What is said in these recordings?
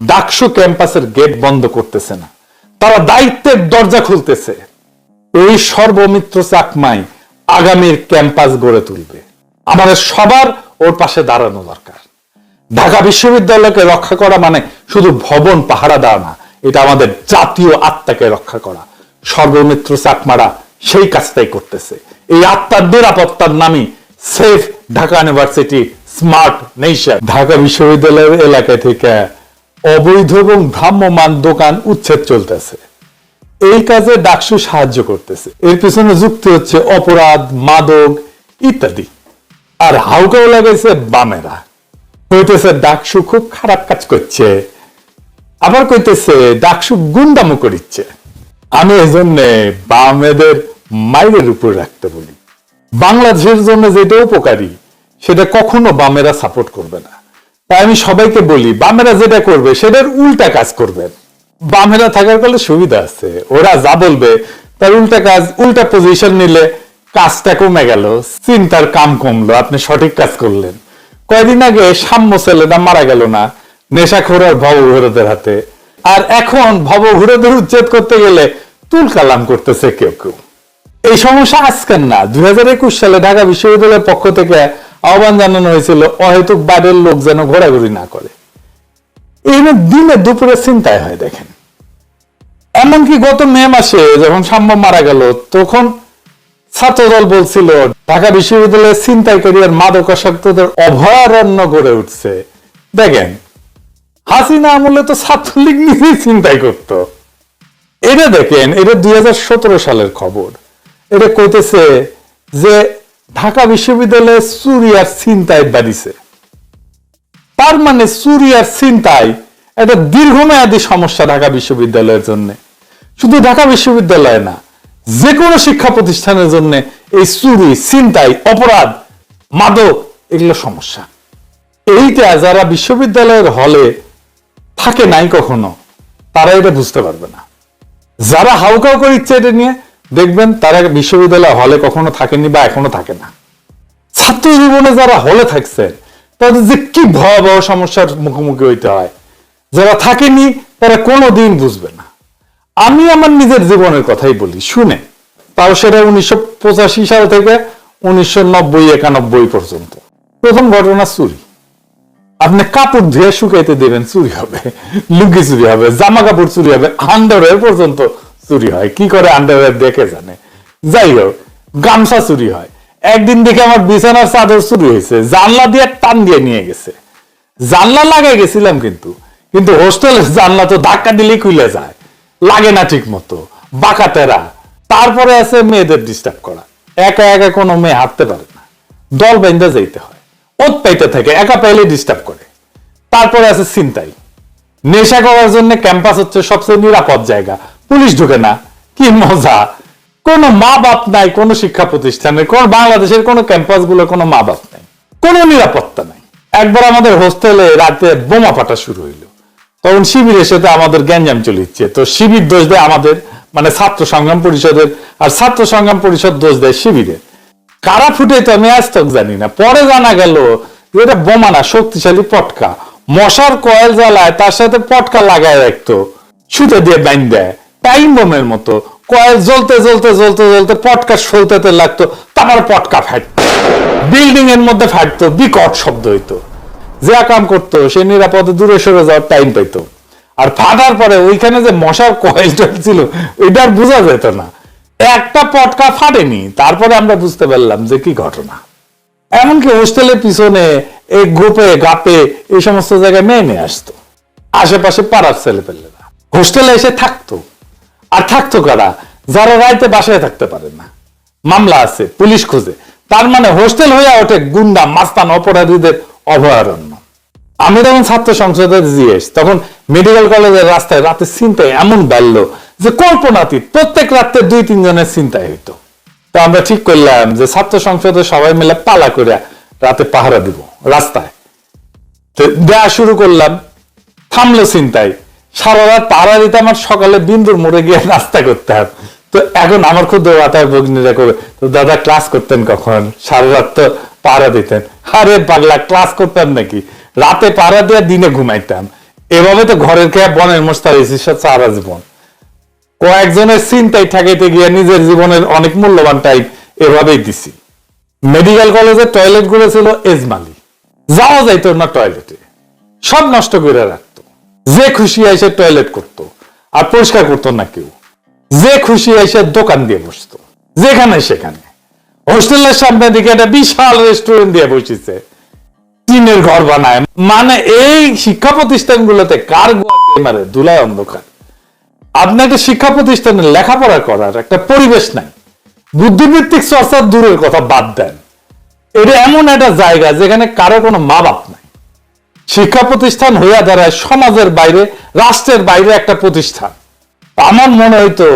ডাকসু ক্যাম্পাসের গেট বন্ধ করতেছে না। তারা দায়িত্বের দরজা খুলতেছে। এই সর্বমিত্র চাকমাই আগামীর ক্যাম্পাস গড়ে তুলবে। আমাদের সবার ওর পাশে দাঁড়ানো দরকার। ঢাকা বিশ্ববিদ্যালয়কে রক্ষা করা মানে শুধু ভবন পাহারা দেওয়া না, এটা আমাদের জাতীয় আত্মাকে রক্ষা করা। সর্বমিত্র চাকমারা সেই কাজটাই করতেছে। এই আত্মার নিরাপত্তার নামই safe Dhaka university smart nation. Dhaka বিশ্ববিদ্যালয়ের এলাকা থেকে অবৈধ এবং ভ্রাম্যমান দোকান উচ্ছেদ চলতেছে। এই কাজে ডাকসু সাহায্য করতেছে। এর পিছনে যুক্তি হচ্ছে অপরাধ, মাদক ইত্যাদি। আর হাউকাও লাগাইছে বামেরা। কইতেছে ডাকসু খুব খারাপ কাজ করছে। আবার কইতেছে ডাকসু গুন্ডামো করিচ্ছে। আমি এই জন্য বামেদের মাইরের উপর রাখতে বলি। বাংলাদেশের জন্য যেটা উপকারী, সেটা কখনো বামেরা সাপোর্ট করবে না। তাই আমি সবাইকে বলি, বামেরা যেটা করবে সেটার উল্টা কাজ করবেন বামেরা থাকার ফলে সুবিধা আছে, ওরা যা বলবে তার উল্টা কাজ, উল্টা পজিশন নিলে কাজটা কমে গেল, চিন্তার কাম কমলো, আপনি সঠিক কাজ করলেন। কয়দিন আগে সাম্য ছেলেটা মারা গেল না নেশাখোর আর ভবঘুরদের হাতে। আর এখন ভবঘুরদের উচ্ছেদ করতে গেলে তুল কালাম করতেছে কেউ কেউ। এই সমস্যা আজকের না, দুই হাজার একুশ সালে ঢাকা বিশ্ববিদ্যালয়ের পক্ষ থেকে আহ্বান জানানো হয়েছিল, অহেতুক বাইরের লোক যেন ঘোরাঘুরি না করে। এই দিনে দুপুরে চিন্তায় হয়, দেখেন। এমনকি গত মে মাসে যখন সাম্য মারা গেল, তখন ছাত্রদল বলছিল, ঢাকা বিশ্ববিদ্যালয়ের ছিনতাইকারী আর মাদকাসক্তদের অভয়ারণ্য গড়ে উঠছে। দেখেন, হাসিনা আমলে তো ছাত্রলীগ নিজেই চিন্তাই করত। এটা দেখেন, এটা দুই হাজার সতেরো সালের খবর। এটা কইতেছে যে ঢাকা বিশ্ববিদ্যালয়ে চুরি আর ছিনতাই বাড়িছে তার মানে চুরি আর ছিনতাই একটা দীর্ঘমেয়াদী সমস্যা ঢাকা বিশ্ববিদ্যালয়ের জন্য। শুধু ঢাকা বিশ্ববিদ্যালয় না যে কোনো শিক্ষা প্রতিষ্ঠানের জন্য এই চুরি ছিনতাই, অপরাধ, মাদক, এগুলো সমস্যা। এইটা যারা বিশ্ববিদ্যালয়ের হলে থাকে নাই কখনো, তারা এটা বুঝতে পারবে না। যারা হাউকাউ করে ইচ্ছে এটা নিয়ে দেখবেন তারা বিশ্ববিদ্যালয় হলে কখনো থাকেনি বা এখনও থাকে না। ছাত্র জীবনে যারা হলে থাকছে, তাদের যে কি ভয়াবহ সমস্যার মুখোমুখি হইতে হয়। যারা থাকেনি, তারা কোনো দিন বুঝবে না। আমি আমার নিজের জীবনের কথাই বলি, শুনে। তাও সেটা উনিশশো পঁচাশি সাল থেকে উনিশশো নব্বই, একানব্বই পর্যন্ত। প্রথম ঘটনা চুরি। আপনি কাপড় ধুয়ে শুকাইতে দেবেন, চুরি হবে, লুঙ্গি চুরি হবে জামা কাপড় চুরি হবে আন্ডারওয়্যার পর্যন্ত চুরি হয়। কি করে আন্ডারওয়্যার দেখে জানে? যাই হোক, গামছা চুরি হয়। একদিন দেখে আমার বিছানার চাদর চুরি হয়েছে। জানলা দিয়ে টান দিয়ে নিয়ে গেছে। জানলা লাগাই গেছিলাম কিন্তু। কিন্তু হোস্টেলের জানলা তো ধাক্কা দিলেই খুলে যায়। লাগে না ঠিক মতো বাঁকা তেরা তারপরে আছে মেয়েদের ডিস্টার্ব করা। একা একা কোনো মেয়ে হাঁটতে পারে না। দল বেঁধে যাইতে হয়। ওত পাইতে থাকে, একা পাইলে ডিস্টার্ব করে। তারপরে আছে চিন্তাই নেশা করার জন্য ক্যাম্পাস হচ্ছে সবচেয়ে নিরাপদ জায়গা। পুলিশ ঢুকে না। কি মজা। কোনো মা বাপ নাই কোনো শিক্ষা প্রতিষ্ঠানে, কোন বাংলাদেশের কোনো ক্যাম্পাসগুলো কোনো মা বাপ নাই, কোনো নিরাপত্তা নাই। একবার আমাদের হোস্টেলে রাতে বোমা ফাটা শুরু হইল। তখন শিবিরের সাথে আমাদের গ্যাঞ্জাম চলিচ্ছে তো শিবির দোষ দেয় আমাদের মানে ছাত্র সংগ্রাম পরিষদের, আর ছাত্র সংগ্রাম পরিষদ দোষ দেয় শিবিরের। কারা ফুটে তো আমি আজ তক জানি না। পরে জানা গেল এটা বোমা না, শক্তিশালী পটকা। মশার কয়েল জ্বালায় তার সাথে পটকা লাগায় রাখতো, সুতে দিয়ে বাইন দেয় টাইম বোমের মতো। কয়েল জ্বলতে জ্বলতে জ্বলতে জ্বলতে পটকা সলতেতে লাগতো, তারপর পটকা ফাটতো বিল্ডিং এর মধ্যে ফাটতো বিকট শব্দ হইতো। যা কাম করতো, সে নিরাপদে দূরে সরে যাওয়ার টাইম পাইতো। আর ফাটার পরে ওইখানে যে মশার কয়েলটা ছিল, ওইটা আর বোঝা যেত না। একটা পটকা ফাটেনি, তারপরে আমরা বুঝতে পারলাম যে কি ঘটনা। এমনকি হোস্টেলের পিছনে এই গ্রুপে গাপে এই সমস্ত জায়গায় মেয়ে নিয়ে আসতো। আশেপাশে পাড়ার ছেলে পেলেরা হোস্টেলে এসে থাকতো। আর থাকতো কারা? যারা রাইতে বাসায় থাকতে পারে না। মামলা আছে, পুলিশ খোঁজে। তার মানে হোস্টেল হয়ে ওঠে গুন্ডা, মাস্তান, অপরাধীদের অভয়ারণ্য। আমি তখন ছাত্র সংসদের জিএস তখন মেডিকেল কলেজের রাস্তায় রাতে চিন্তায় এমন বাড়লো যে কল্পনাতীত, প্রত্যেক রাতে দুই তিনজনের চিন্তায় হইতো। তো আমরা ঠিক করলাম যে ছাত্র সংসদে সবাই মিলে পালা করে রাতে পাহারা দিব, রাস্তায়। তো দেয়া শুরু করলাম, থামলো চিন্তায়। সারা রাত পাহারা দিতে আমার সকালে বিন্দুর মোড়ে গিয়ে নাস্তা করতে হবে তো এখন আমার খুব দৌড়াতায় ভগ্নীরা করে তো দাদা ক্লাস করতেন কখন? সারা রাত তো পাহারা দিতেন। আরে পাগলা, ক্লাস করতাম নাকি? রাতে পাহারা দিয়ে দিনে ঘুমাইতাম। এভাবে তো ঘরের খেয়ে বনের মোস্তার সারা জীবন। কয়েকজনের চিন্তায় ঠেকাইতে গিয়ে নিজের জীবনের অনেক মূল্যবান টাইম এভাবেই দিছি। মেডিকেল কলেজের টয়লেটগুলো ছিল এজমালি। যাওয়া যাইতো না টয়লেটে। সব নষ্ট করে রাখতো যে খুশি এসে টয়লেট করতো, আর পরিষ্কার করতো না কেউ। যে খুশি এসে দোকান দিয়ে বসতো, যেখানে সেখানে। হোস্টেলের সামনে দিকে একটা বিশাল রেস্টুরেন্ট দিয়ে বসেছে। টিনের ঘর বানায়। মানে এই শিক্ষা প্রতিষ্ঠানগুলোতে কার মারে? ধুলায় অন্ধকার। আপনি একটা শিক্ষা প্রতিষ্ঠানে লেখাপড়া করার একটা পরিবেশ নাই। বুদ্ধিভিত্তিক চর্চার দূরের কথা বাদ দেন। এটা এমন একটা জায়গা যেখানে কারও কোনো মা বাপ নাই। শিক্ষা প্রতিষ্ঠান হইয়া দাঁড়ায় সমাজের বাইরে, রাষ্ট্রের বাইরে একটা প্রতিষ্ঠান। আমার মনে হইতো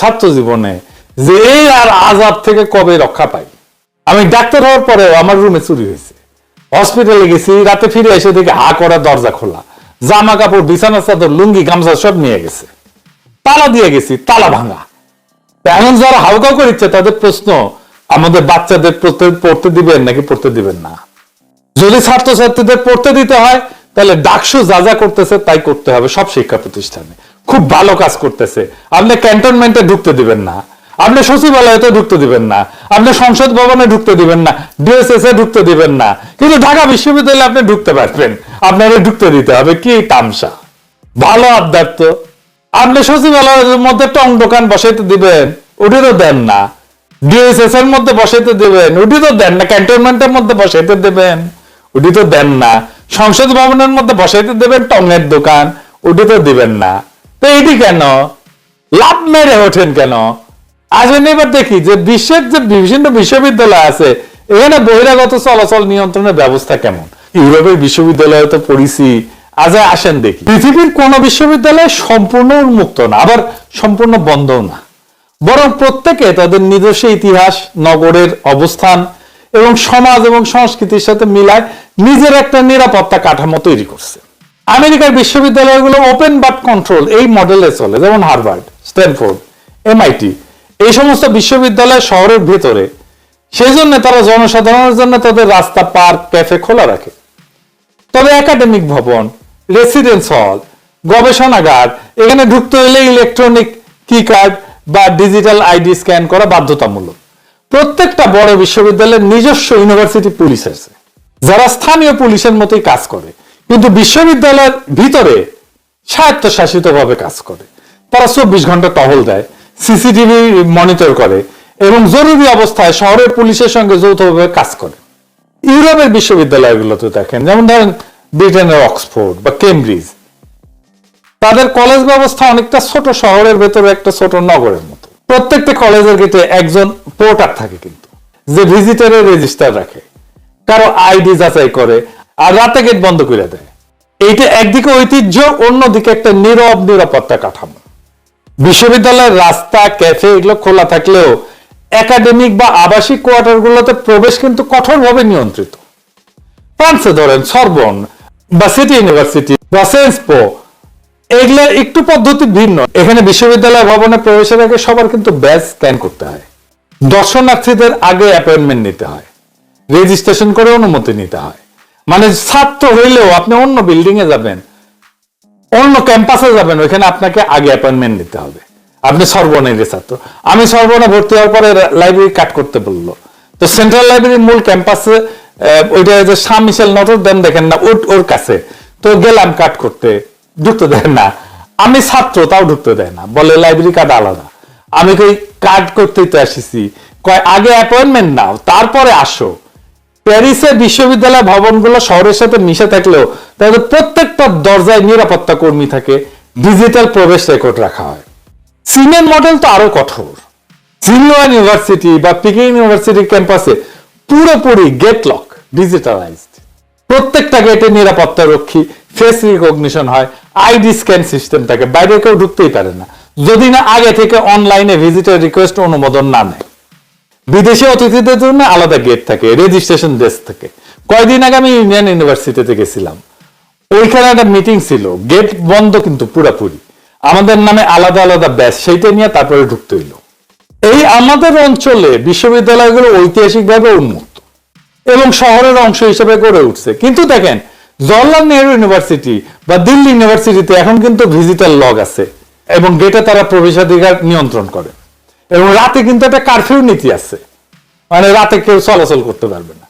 ছাত্র জীবনে যে এই আর আজাব থেকে কবে রক্ষা পাই আমি ডাক্তার হওয়ার পরেও আমার রুমে চুরি হয়েছে। হসপিটালে গেছি, রাতে ফিরে এসে দেখি হা করা দরজা খোলা। জামা কাপড় বিছানা চাদর, লুঙ্গি, গামছা সব নিয়ে গেছে। তালা দিয়ে গেছি, তালা ভাঙা। এমন যারা হাউকাউ করিচ্ছে তাদের প্রশ্ন, আমাদের বাচ্চাদের পড়তে দিবেন নাকি পড়তে দিবেন না? যদি ছাত্রছাত্রীদের পড়তে দিতে হয়, তাহলে ডাকসু যা যা করতেছে তাই করতে হবে সব শিক্ষা প্রতিষ্ঠানে। খুব ভালো কাজ করতেছে। আপনি ক্যান্টনমেন্টে ঢুকতে দিবেন না। আপনি সচিবালয়তে ঢুকতে দিবেন না। আপনি সংসদ ভবনে ঢুকতে দিবেন না। ডিএসএস এ ঢুকতে দিবেন না। কিন্তু ঢাকা বিশ্ববিদ্যালয়ে আপনি ঢুকতে পারবেন। আপনাকে ঢুকতে দিতে হবে। কি তামসা। ভালো আবদার তো। আপনি সচিবালয়ের মধ্যে টং দোকান বসাইতে দিবেন। ওটি তো দেন না। ডিএসএস এর মধ্যে বসাইতে দেবেন। ওটি তো দেন না। ক্যান্টনমেন্টের মধ্যে বসাইতে দেবেন। ওটি তো দেন না। সংসদ ভবনের মধ্যে বসাইতে দেবেন টঙের দোকান, ওটি তো দিবেন না। তো এটি কেন? লাভ মেরে ওঠেন কেন? আসেন এবার দেখি যে বিশ্বের যে বিভিন্ন বিশ্ববিদ্যালয় আছে, এখানে বহিরাগত চলাচল নিয়ন্ত্রণের ব্যবস্থা কেমন? ইউরোপের বিশ্ববিদ্যালয়ে তো পড়িছি, আজ আসেন দেখি। পৃথিবীর কোন বিশ্ববিদ্যালয় সম্পূর্ণ উন্মুক্ত না, আবার সম্পূর্ণ বন্ধও না। বরং প্রত্যেকে তাদের নিজস্ব ইতিহাস, নগরের অবস্থান এবং সমাজ এবং সংস্কৃতির সাথে মিলায় নিজের একটা নিরাপত্তা কাঠামো তৈরি করছে। আমেরিকার বিশ্ববিদ্যালয়গুলো ওপেন বাট কন্ট্রোল এই মডেলে চলে, যেমন হার্ভার্ড, স্ট্যানফোর্ড এমআইটি এই সমস্ত বিশ্ববিদ্যালয় শহরের ভেতরে। সেই জন্য তারা জনসাধারণের জন্য তাদের রাস্তা, পার্ক, ক্যাফে খোলা রাখে। তবে একাডেমিক ভবন রেসিডেন্স হল গবেষণাগার, এখানে ঢুকতে হলে ইলেকট্রনিক কি কার্ড বা ডিজিটাল আইডি স্ক্যান করা বাধ্যতামূলক। প্রত্যেকটা বড় বিশ্ববিদ্যালয়ের নিজস্ব ইউনিভার্সিটি পুলিশ আছে, যারা স্থানীয় পুলিশের মতোই কাজ করে। কিন্তু বিশ্ববিদ্যালয়ের ভিতরে স্বায়ত্তশাসিত ভাবে কাজ করে। তারা চব্বিশ ঘণ্টা টহল দেয়, সিসিটিভি মনিটর করে এবং জরুরি অবস্থায় শহরের পুলিশের সঙ্গে যৌথভাবে কাজ করে। ইউরোপের বিশ্ববিদ্যালয়গুলোতে দেখেন, যেমন ধরেন ব্রিটেনের অক্সফোর্ড বা কেমব্রিজ, তাদের কলেজ ব্যবস্থা অনেকটা ছোট, শহরের ভেতরে একটা ছোট নগরের প্রত্যেকটা কলেজের গেটে একজন পোর্টার থাকে কিন্তু, যে ভিজিটরের রেজিস্টার রাখে, কারও আইডি যাচাই করে, আর রাতে গেট বন্ধ করে দেয়। এইটা একদিকে ঐতিহ্য, অন্যদিকে একটা নীরব নিরাপত্তা কাঠামো। বিশ্ববিদ্যালয়ের রাস্তা ক্যাফে এগুলো খোলা থাকলেও একাডেমিক বা আবাসিক কোয়ার্টারগুলোতে প্রবেশ কিন্তু কঠোরভাবে নিয়ন্ত্রিত। ফ্রান্সে ধরেন, সরবন বা সিটি ইউনিভার্সিটি বা সেন্সপো এগুলো একটু পদ্ধতি ভিন্ন। এখানে বিশ্ববিদ্যালয় ভবনে প্রবেশের আগে সবার কিন্তু ব্যাচ স্ক্যান করতে হয়। দর্শনার্থীদের আগে অ্যাপয়েন্টমেন্ট নিতে হয়। রেজিস্ট্রেশন করে অনুমতি নিতে হয়। মানে ছাত্র হইলেও আপনি অন্য বিল্ডিং এ যাবেন। অন্য ক্যাম্পাসে যাবেন, ওইখানে আপনাকে আগে অ্যাপয়েন্টমেন্ট নিতে হবে। আপনি সর্বনের ছাত্র। আমি সর্বনে ভর্তি হওয়ার পরে লাইব্রেরি কাট করতে বলল। তো সেন্ট্রাল লাইব্রেরির মূল ক্যাম্পাসে ওইটা যে শাহ মিশেল নটর দেন দেখেন না ওর কাছে। তো গেলাম কাট করতে। ঢুকতে দেয় না। আমি ছাত্র, তাও ঢুকতে দেয় না। বলে লাইব্রেরি কার্ড আলাদা। আমি কই কার্ড করতেই তো আসিছি। কয়, আগে অ্যাপয়েন্টমেন্ট নাও, তারপরে আসো। প্যারিসের বিশ্ববিদ্যালয় ভবনগুলো শহরের সাথে মিশে থাকলেও তাদের প্রত্যেকটা দরজায় নিরাপত্তা কর্মী থাকে। ডিজিটাল প্রবেশ রেকর্ড রাখা হয়। চীনের মডেল তো আরও কঠোর। সিনিয়র ইউনিভার্সিটি বা পিকিং ইউনিভার্সিটি ক্যাম্পাসে পুরোপুরি গেট লক ডিজিটালাইজড। প্রত্যেকটা গেটে নিরাপত্তা রক্ষী ফেস রিকগনিশন হয় আইডি স্ক্যান সিস্টেম থাকে, বাইরে কেউ ঢুকতেই পারে না। যদি না, আগে থেকে অনলাইনে ভিজিটর রিকোয়েস্ট অনুমোদন না নেয়। বিদেশি অতিথিদের জন্য আলাদা গেট থাকে রেজিস্ট্রেশন ডেস্ক থাকে। কয়দিন আগে আমি ইউনিয়ন ইউনিভার্সিটিতে গেছিলাম। ওইখানে একটা মিটিং ছিল গেট বন্ধ কিন্তু পুরাপুরি। আমাদের নামে আলাদা আলাদা ব্যাস সেইটা নিয়ে তারপরে ঢুকতে হইল। এই আমাদের অঞ্চলে বিশ্ববিদ্যালয়গুলো ঐতিহাসিকভাবে উন্মুক্ত এবং শহরের অংশ হিসেবে গড়ে উঠছে। কিন্তু দেখেন জওয়াহরলাল নেহরু ইউনিভার্সিটি বা দিল্লি ইউনিভার্সিটিতে এখন কিন্তু ভিজিটার লগ আছে এবং গেটে তারা প্রবেশাধিকার নিয়ন্ত্রণ করে। এবং রাতে কিন্তু একটা কারফিউ নীতি আছে। মানে রাতে কেউ চলাচল করতে পারবে না।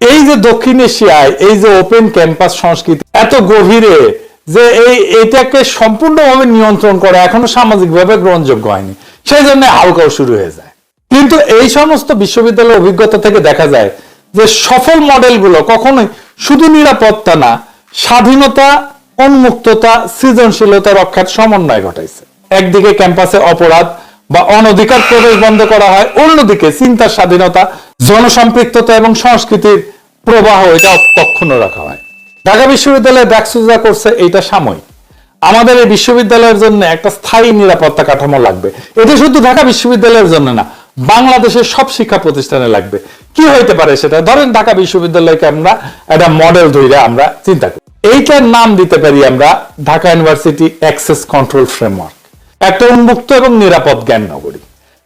এই যে দক্ষিণ এশিয়ায় এই যে ওপেন ক্যাম্পাস সংস্কৃতি এত গভীরে যে এই এটাকে সম্পূর্ণভাবে নিয়ন্ত্রণ করা এখনও সামাজিকভাবে গ্রহণযোগ্য হয়নি। সেই জন্য হালকাও শুরু হয়ে যায়। কিন্তু এই সমস্ত বিশ্ববিদ্যালয়ের অভিজ্ঞতা থেকে দেখা যায় যে সফল মডেলগুলো কখনোই শুধু নিরাপত্তা না, স্বাধীনতা, উন্মুক্ততা, সৃজনশীলতা রক্ষার সমন্বয় ঘটাইছে। একদিকে ক্যাম্পাসে অপরাধ বা অনধিকার প্রবেশ বন্ধ করা হয়, অন্যদিকে চিন্তার স্বাধীনতা, জনসম্পৃক্ততা এবং সংস্কৃতির প্রবাহ এটা কখনো রাখা হয়। ঢাকা বিশ্ববিদ্যালয় ডাকসুজা করছে এইটা সাময়িক। আমাদের এই বিশ্ববিদ্যালয়ের জন্য একটা স্থায়ী নিরাপত্তা কাঠামো লাগবে। এটা শুধু ঢাকা বিশ্ববিদ্যালয়ের জন্য না বাংলাদেশের সব শিক্ষা প্রতিষ্ঠানে লাগবে। কি হইতে পারে সেটা? ধরেন ঢাকা বিশ্ববিদ্যালয়কে আমরা একটা মডেল ধরে আমরা চিন্তা করি। এইটার নাম দিতে পারি আমরা Dhaka university access control framework একটা উন্মুক্ত এবং নিরাপদ জ্ঞান নগরী।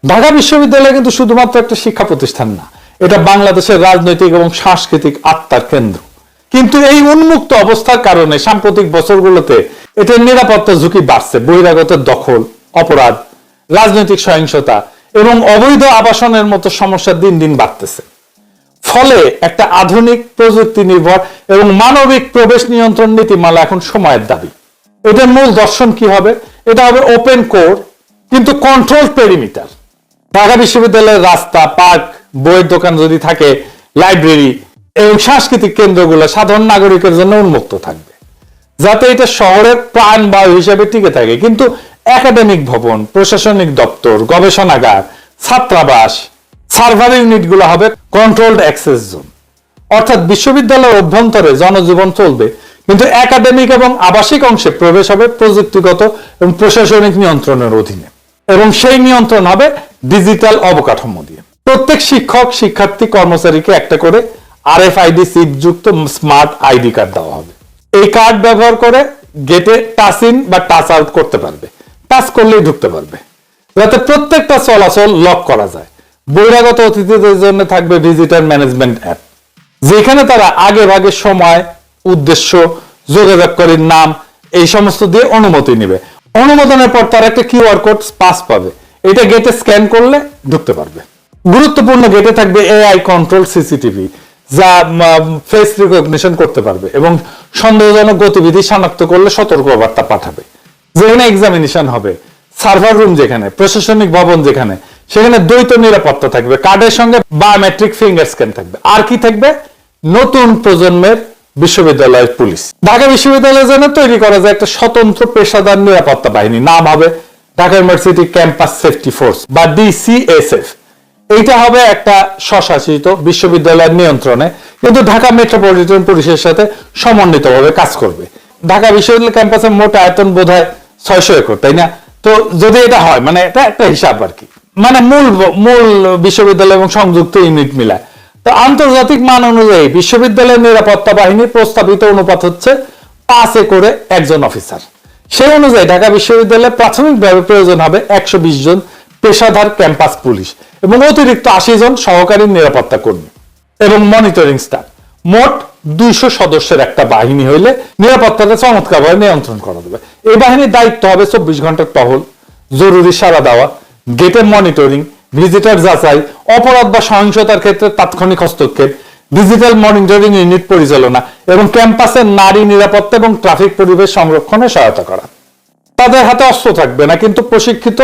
ঢাকা বিশ্ববিদ্যালয় কিন্তু শুধুমাত্র একটা শিক্ষা প্রতিষ্ঠান না, এটা বাংলাদেশের রাজনৈতিক এবং সাংস্কৃতিক আত্মার কেন্দ্র। কিন্তু এই উন্মুক্ত অবস্থার কারণে সাম্প্রতিক বছরগুলোতে এটার নিরাপত্তা ঝুঁকি বাড়ছে, বহিরাগত দখল, অপরাধ, রাজনৈতিক সহিংসতা এবং অবৈধ আবাসনের মতো সমস্যা দিন দিন বাড়তেছে। ফলে একটা আধুনিক প্রযুক্তি নির্ভর এবং মানবিক প্রবেশ নিয়ন্ত্রণ নীতিমালা এখন সময়ের দাবি। এটার মূল দর্শন কি হবে? এটা হবে ওপেন কোর কিন্তু কন্ট্রোল পেরিমিটার ঢাকা বিশ্ববিদ্যালয়ের রাস্তা পার্ক বইয়ের দোকান যদি থাকে লাইব্রেরি এবং সাংস্কৃতিক কেন্দ্রগুলো সাধারণ নাগরিকের জন্য উন্মুক্ত থাকবে। যাতে এটা শহরের প্রাণ বায়ু হিসেবে টিকে থাকে। কিন্তু একাডেমিক ভবন, প্রশাসনিক দপ্তর, গবেষণাগার, ছাত্রাবাস, সার্ভার ইউনিটগুলো হবে কন্ট্রোলড অ্যাক্সেস জোন অর্থাৎ বিশ্ববিদ্যালয়ের অভ্যন্তরে জনজীবন চলবে, কিন্তু একাডেমিক এবং আবাসিক অংশে প্রবেশ হবে প্রযুক্তিগত এবং প্রশাসনিক নিয়ন্ত্রণের অধীনে। এবং সেই নিয়ন্ত্রণ হবে ডিজিটাল অবকাঠামো দিয়ে। প্রত্যেক শিক্ষক, শিক্ষার্থী, কর্মচারীকে একটা করে আর এফ আইডি সিপ যুক্ত স্মার্ট আইডি কার্ড দেওয়া হবে। এই কার্ড ব্যবহার করে গেটে টাচ ইন বা টাচ আউট করতে পারবে। টাচ করলেই ঢুকতে পারবে। যাতে প্রত্যেকটা চলাচল লক করা যায়। বহিরাগত অতিথিদের জন্য থাকবে ভিজিটার ম্যানেজমেন্ট অ্যাপ যেখানে তারা আগে ভাগে সময়, উদ্দেশ্য, যোগাযোগকারীর নাম, এই সমস্ত দিয়ে অনুমতি নেবে। অনুমোদনের পর তারা একটা কিউআর কোড পাস পাবে। এটা গেটে স্ক্যান করলে ঢুকতে পারবে। গুরুত্বপূর্ণ গেটে থাকবে এআই কন্ট্রোল সিসিটিভি যা ফেস রিকগনিশন করতে পারবে এবং সন্দেহজনক গতিবিধি শনাক্ত করলে সতর্কবার্তা পাঠাবে। যেখানে এক্সামিনেশন হবে সার্ভার রুম যেখানে, প্রশাসনিক ভবন যেখানে, সেখানে দ্বৈত নিরাপত্তা থাকবে কার্ডের সঙ্গে বায়োমেট্রিক ফিঙ্গার স্ক্যান থাকবে। আর কি থাকবে? নতুন প্রজন্মের বিশ্ববিদ্যালয়ের পুলিশ। ঢাকা বিশ্ববিদ্যালয়ের জন্য তৈরি করা যায় একটা স্বতন্ত্র পেশাদার নিরাপত্তা বাহিনী। নাম হবে Dhaka university campus safety force, বা ডিসিএসএফ এইটা হবে একটা স্বশাসিত বিশ্ববিদ্যালয়ের নিয়ন্ত্রণে, কিন্তু ঢাকা মেট্রোপলিটন পুলিশের সাথে সমন্বিতভাবে কাজ করবে। ঢাকা বিশ্ববিদ্যালয় ক্যাম্পাসের মোট আয়তন বোধ হয় ছয়শো একর, তাই না? তো যদি এটা হয় মানে এটা একটা হিসাব আর কি। মানে মূল মূল বিশ্ববিদ্যালয় এবং সংযুক্ত ইউনিট মিলায়। তো আন্তর্জাতিক মান অনুযায়ী বিশ্ববিদ্যালয়ের নিরাপত্তা বাহিনীর প্রস্তাবিত অনুপাত হচ্ছে পাঁচ একরে একজন অফিসার। সেই অনুযায়ী ঢাকা বিশ্ববিদ্যালয়ে প্রাথমিকভাবে প্রয়োজন হবে একশো বিশ জন পেশাদার ক্যাম্পাস পুলিশ এবং অতিরিক্ত আশি জন সহকারী নিরাপত্তা কর্মী এবং মনিটরিং স্টাফ। মোট দুইশো সদস্যের একটা বাহিনী হইলে নিরাপত্তাটা চমৎকারভাবে নিয়ন্ত্রণ করা যাবে। এই বাহিনীর দায়িত্ব হবে চব্বিশ ঘণ্টার টহল, জরুরি সাড়া দেওয়া, গেটের মনিটরিং ভিজিটার যাচাই, অপরাধ বা সহিংসতার ক্ষেত্রে তাৎক্ষণিক হস্তক্ষেপ ডিজিটাল মনিটরিং ইউনিট পরিচালনা এবং ক্যাম্পাসের নারী নিরাপত্তা এবং ট্রাফিক পরিবেশ সংরক্ষণে সহায়তা করা। তাদের হাতে অস্ত্র থাকবে না, কিন্তু প্রশিক্ষিত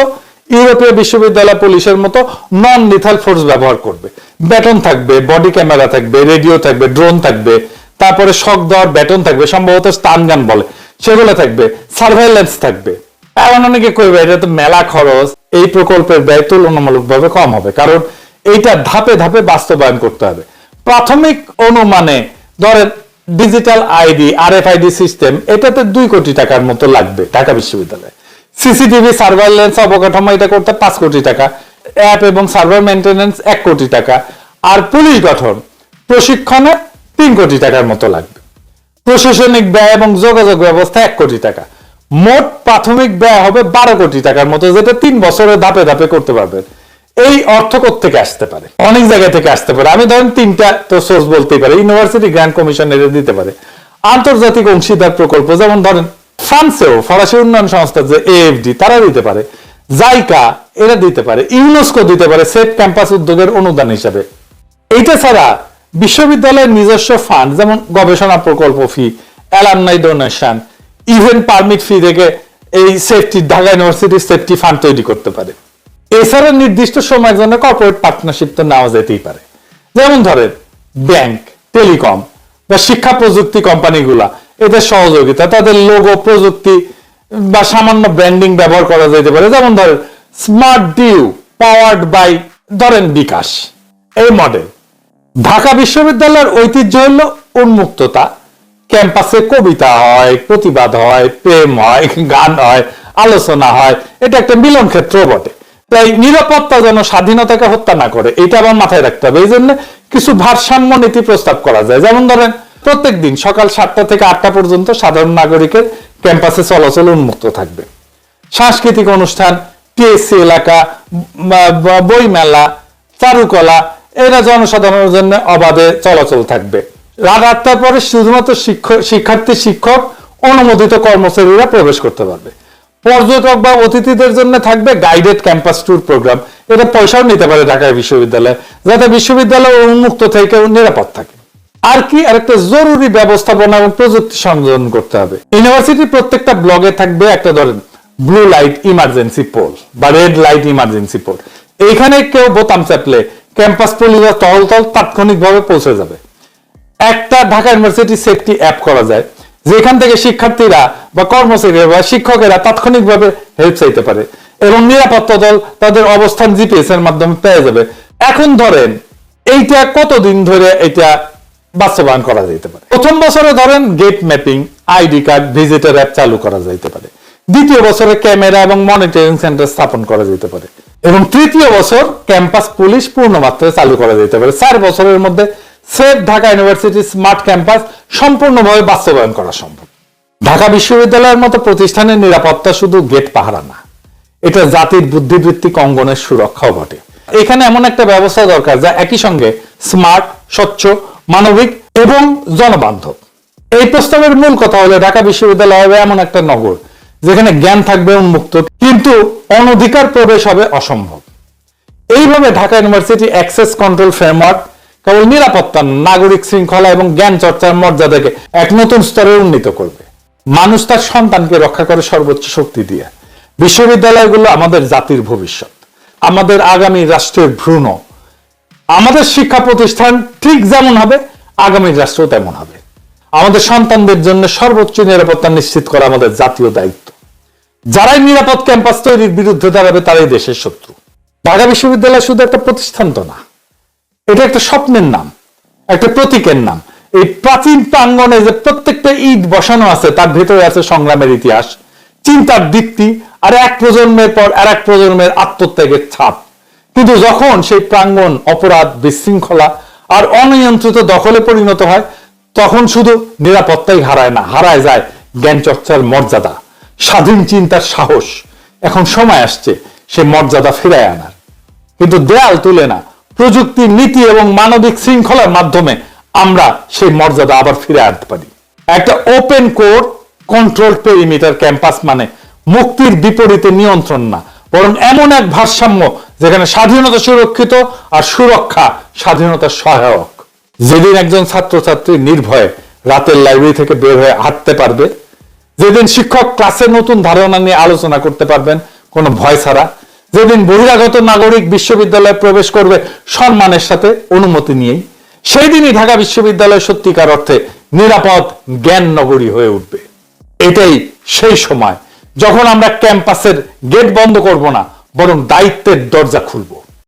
ইউরোপীয় বিশ্ববিদ্যালয় পুলিশের মতো নন লিথাল ফোর্স ব্যবহার করবে। ব্যাটন থাকবে বডি ক্যামেরা থাকবে রেডিও থাকবে ড্রোন থাকবে, তারপরে শক দেওয়ার ব্যাটন থাকবে, সম্ভবত স্টান গান বলে। সেগুলো থাকবে সার্ভেলেন্স থাকবে। এমন অনেকে কইবে, এটা তো মেলা খরচ, এই প্রকল্পের ব্যয় তুলনামূলকভাবে কম হবে, কারণ এইটা ধাপে ধাপে বাস্তবায়ন করতে হবে। প্রাথমিক অনুমানে, ধরেন digital ID R F ID system এটাতে দুই কোটি টাকার মতো লাগবে ঢাকা বিশ্ববিদ্যালয়ে। সিসিটিভি সার্ভাইলেন্স অবকাঠামো, এটা করতে পাঁচ কোটি টাকা অ্যাপ এবং সার্ভার মেনটেন্যান্স এক কোটি টাকা, আর পুলিশ গঠন, প্রশিক্ষণে তিন কোটি টাকার মতো লাগবে। প্রশাসনিক ব্যয় এবং যোগাযোগ ব্যবস্থা এক কোটি টাকা। মোট প্রাথমিক ব্যয় হবে বারো কোটি টাকার মতো, যেটা তিন বছরে ধাপে ধাপে করতে পারবেন এই অর্থ থেকে আসতে পারে? অনেক জায়গা থেকে আসতে পারে। আমি ধরেন তিনটা তো সোর্স বলতেই পারি। ইউনিভার্সিটি গ্র্যান্ড কমিশন এর দিতে পারে। আন্তর্জাতিক অংশীদার প্রকল্প, যেমন ধরেন ফ্রান্সেও ফরাসি উন্নয়ন সংস্থা যে এএফডি তারা দিতে পারে। জাইকা, এরা দিতে পারে। ইউনেস্কো দিতে পারে সেফ ক্যাম্পাস উদ্যোগের অনুদান হিসাবে। এইটা ছাড়া বিশ্ববিদ্যালয়ের নিজস্ব ফান্ড যেমন গবেষণা প্রকল্প fee alumni donation event permit fee থেকে এই সেফটি ঢাকা ইউনিভার্সিটির সেফটি ফান্ড তৈরি করতে পারে। এছাড়া নির্দিষ্ট সময়ের জন্য কর্পোরেট পার্টনারশিপ তো নেওয়া যেতেই পারে। যেমন ধরেন ব্যাংক টেলিকম বা শিক্ষা প্রযুক্তি কোম্পানিগুলা, এদের সহযোগিতা, তাদের লোগো প্রযুক্তি, বা সামান্য ব্র্যান্ডিং ব্যবহার করা যেতে পারে। যেমন ধরেন স্মার্ট ডিউ পাওয়ার্ড বাই ধরেন বিকাশ। এই মডেল ঢাকা বিশ্ববিদ্যালয়ের ঐতিহ্য হল উন্মুক্ততা। ক্যাম্পাসে কবিতা হয়, প্রতিবাদ হয়, প্রেম হয়, গান হয়, আলোচনা হয়। এটা একটা মিলন ক্ষেত্র বটে। তাই নিরাপত্তা যেন স্বাধীনতাকে হত্যা না করে, এটা আমার মাথায় রাখতে হবে। এই জন্য কিছু ভারসাম্য নীতি প্রস্তাব করা যায়। যেমন ধরেন, প্রত্যেক দিন সকাল সাতটা থেকে আটটা পর্যন্ত সাধারণ নাগরিকের ক্যাম্পাসে চলাচল উন্মুক্ত থাকবে। সাংস্কৃতিক অনুষ্ঠান টিএসসি এলাকা বইমেলা, চারুকলা এরা জনসাধারণের জন্য অবাধে চলাচল থাকবে। রাত আটটার পরে শুধুমাত্র শিক্ষার্থী, শিক্ষক, অনুমোদিত কর্মচারীরা প্রবেশ করতে পারবে। পর্যটক বা অতিথিদের জন্য থাকবে গাইডেড ক্যাম্পাস ট্যুর প্রোগ্রাম এটা পয়সাও নিতে পারে ঢাকা বিশ্ববিদ্যালয়, যাতে বিশ্ববিদ্যালয় উন্মুক্ত থেকে নিরাপদ থাকে। আর কি আরেকটা জরুরি ব্যবস্থাপনা এবং প্রযুক্তি সংযোজন করতে হবে। ইউনিভার্সিটির প্রত্যেকটা ব্লগে থাকবে একটা ধরেন ব্লু লাইট ইমার্জেন্সি পোল বা রেড লাইট ইমার্জেন্সি পোল এইখানে কেউ বোতাম চাপলে ক্যাম্পাস পুলিশ বা তহলতল তাৎক্ষণিকভাবে পৌঁছে যাবে। একটা ঢাকা ইউনিভার্সিটি সেফটি অ্যাপ করা যায়, যেখান থেকে শিক্ষার্থীরা বা কর্মচারীরা বা শিক্ষকেরা তাৎক্ষণিকভাবে হেল্প চাইতে পারে এবং নিরাপত্তা দল তাদের অবস্থান জিপিএস এর মাধ্যমে পেয়ে যাবে। এখন ধরেন, এইটা কতদিন ধরে এটা বাস্তবায়ন করা যেতে পারে? প্রথম বছরে ধরেন gate mapping ID card visitor app চালু করা যেতে পারে। দ্বিতীয় বছরে ক্যামেরা এবং মনিটরিং সেন্টার স্থাপন করা যেতে পারে। এবং তৃতীয় বছর ক্যাম্পাস পুলিশ পূর্ণ মাত্রায় চালু করা যেতে পারে। চার বছরের মধ্যে safe Dhaka university smart campus সম্পূর্ণভাবে বাস্তবায়ন করা সম্ভব। ঢাকা বিশ্ববিদ্যালয়ের মতো প্রতিষ্ঠানের নিরাপত্তা শুধু গেট পাহারা না, এটা জাতির বুদ্ধিবৃত্তিক অঙ্গনের সুরক্ষাও ঘটে এখানে এমন একটা ব্যবস্থা দরকার যা একই সঙ্গে স্মার্ট, স্বচ্ছ, মানবিক এবং জনবান্ধব। এই প্রস্তাবের মূল কথা হলো ঢাকা বিশ্ববিদ্যালয় হবে এমন একটা নগর যেখানে জ্ঞান থাকবে উন্মুক্ত, কিন্তু অনধিকার প্রবেশ হবে অসম্ভব। এইভাবে Dhaka university access control framework কেবল নিরাপত্তা, নাগরিক শৃঙ্খলা এবং জ্ঞান চর্চার মর্যাদাকে এক নতুন স্তরে উন্নীত করবে। মানুষ তার সন্তানকে রক্ষা করে সর্বোচ্চ শক্তি দিয়ে। বিশ্ববিদ্যালয়গুলো আমাদের জাতির ভবিষ্যৎ। আমাদের আগামী রাষ্ট্রের ভ্রূণ। আমাদের শিক্ষা প্রতিষ্ঠান ঠিক যেমন হবে, আগামী রাষ্ট্র তেমন হবে। আমাদের সন্তানদের জন্য সর্বোচ্চ নিরাপত্তা নিশ্চিত করা আমাদের জাতীয় দায়িত্ব। যারাই নিরাপদ ক্যাম্পাস তৈরির বিরুদ্ধে দাঁড়াবে তারাই দেশের শত্রু। ঢাকা বিশ্ববিদ্যালয় শুধু একটা প্রতিষ্ঠান তো না, এটা একটা স্বপ্নের নাম, একটা প্রতীকের নাম। এই প্রাচীন প্রাঙ্গণে যে প্রত্যেকটা ঈদ বসানো আছে, তার ভেতরে আছে সংগ্রামের ইতিহাস, চিন্তার দীপ্তি, আর এক প্রজন্মের পর আর এক প্রজন্মের আত্মত্যাগের ছাপ। কিন্তু যখন সেই প্রাঙ্গণ অপরাধ, বিশৃঙ্খলা আর অনিয়ন্ত্রিত দখলে পরিণত হয়, তখন শুধু নিরাপত্তাই হারায় না, হারায় যায় জ্ঞান চর্চার মর্যাদা। স্বাধীন চিন্তার সাহস। এখন সময় আসছে সে মর্যাদা ফিরায় আনার। কিন্তু দেয়াল তুলে না, প্রযুক্তি, নীতি এবং মানবিক শৃঙ্খলার মাধ্যমে আমরা সেই মর্যাদা আবার ফিরে আনতে পারি। একটা open core control perimeter campus মানে মুক্তির বিপরীতে নিয়ন্ত্রণ না, বরং এমন এক ভারসাম্য যেখানে স্বাধীনতা সুরক্ষিত আর সুরক্ষা স্বাধীনতার সহায়ক। যেদিন একজন ছাত্রছাত্রী নির্ভয়ে রাতের লাইব্রেরি থেকে বের হয়ে হাঁটতে পারবে যেদিন শিক্ষক ক্লাসে নতুন ধারণা নিয়ে আলোচনা করতে পারবেন, কোনো ভয় ছাড়া। যেদিন বহিরাগত নাগরিক বিশ্ববিদ্যালয়ে প্রবেশ করবে সম্মানের সাথে, অনুমতি নিয়েই। সেই দিনই ঢাকা বিশ্ববিদ্যালয় সত্যিকার অর্থে নিরাপদ জ্ঞান নগরী হয়ে উঠবে। এটাই সেই সময়, যখন আমরা ক্যাম্পাসের গেট বন্ধ করব না, বরং দায়িত্বের দরজা খুলবো।